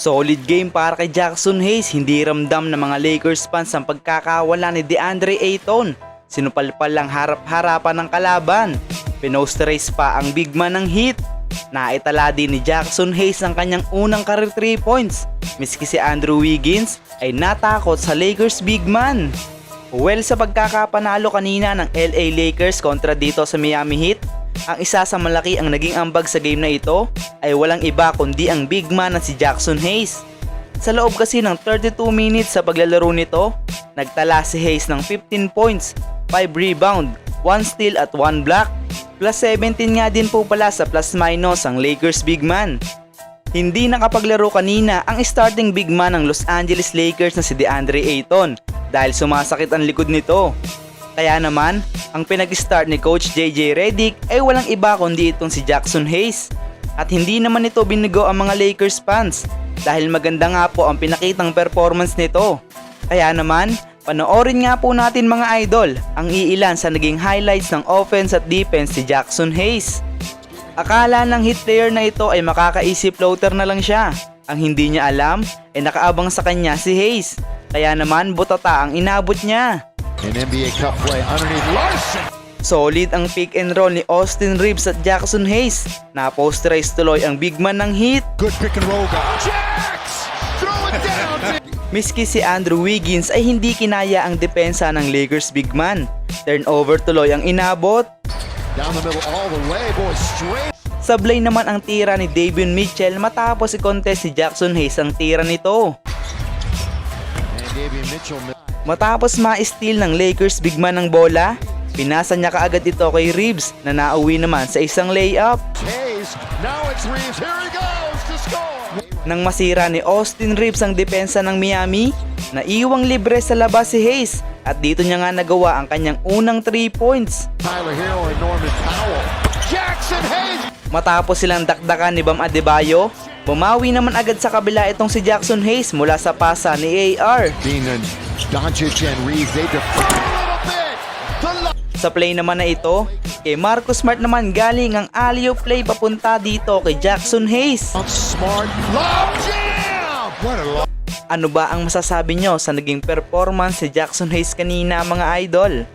Solid game para kay Jackson Hayes, hindi ramdam ng mga Lakers fans ang pagkakawala ni DeAndre Ayton. Sinupalpal lang harap-harapan ng kalaban. Pinosterize pa ang big man ng Heat. Naitala din ni Jackson Hayes ang kanyang unang career 3 points. Miski si Andrew Wiggins ay natakot sa Lakers big man. Well, sa pagkakapanalo kanina ng LA Lakers kontra dito sa Miami Heat, ang isa sa malaki ang naging ambag sa game na ito ay walang iba kundi ang big man na si Jackson Hayes. Sa loob kasi ng 32 minutes sa paglalaro nito, nagtala si Hayes ng 15 points, 5 rebound, 1 steal at 1 block. Plus 17 nga din po pala sa plus minus ang Lakers big man. Hindi nakapaglaro kanina ang starting big man ng Los Angeles Lakers na si DeAndre Ayton dahil sumasakit ang likod nito. Kaya naman, ang pinag-start ni Coach JJ Redick ay walang iba kundi itong si Jackson Hayes. At hindi naman ito binigo ang mga Lakers fans dahil maganda nga po ang pinakitang performance nito. Kaya naman, panoorin nga po natin mga idol ang iilan sa naging highlights ng offense at defense si Jackson Hayes. Akala ng hit player na ito ay makakaisip floater na lang siya. Ang hindi niya alam ay nakaabang sa kanya si Hayes. Kaya naman butata ang inabot niya. An NBA Cup play underneath Larson. Solid ang pick and roll ni Austin Reeves at Jackson Hayes. Na-posterize tuloy ang big man ng Heat. Good pick and roll guy. Jax! Throw it down. Miski si Andrew Wiggins ay hindi kinaya ang depensa ng Lakers big man. Turnover tuloy ang inabot. down the middle all the way, boy. Straight. Sablay naman ang tira ni Davion Mitchell matapos i-contest si Jackson Hayes ang tira nito. And Davian Mitchell. Matapos ma-steal ng Lakers big man ng bola, pinasa niya kaagad ito kay Reeves na nauwi naman sa isang layup. Nang masira ni Austin Reeves ang depensa ng Miami, naiwang libre sa labas si Hayes at dito niya nga nagawa ang kanyang unang 3 points. Tyler Hero and Norman Powell. Jackson Hayes. Matapos silang dakdakan ni Bam Adebayo, bumawi naman agad sa kabila itong si Jackson Hayes mula sa pasa ni AR. Being and Doncic and Reeves, they defer a little bit. The Sa play naman na ito, kay Marcus Smart naman galing ang alley play papunta dito kay Jackson Hayes. Smart. Lob jam. What a lob. Ano ba ang masasabi nyo sa naging performance si Jackson Hayes kanina mga idol?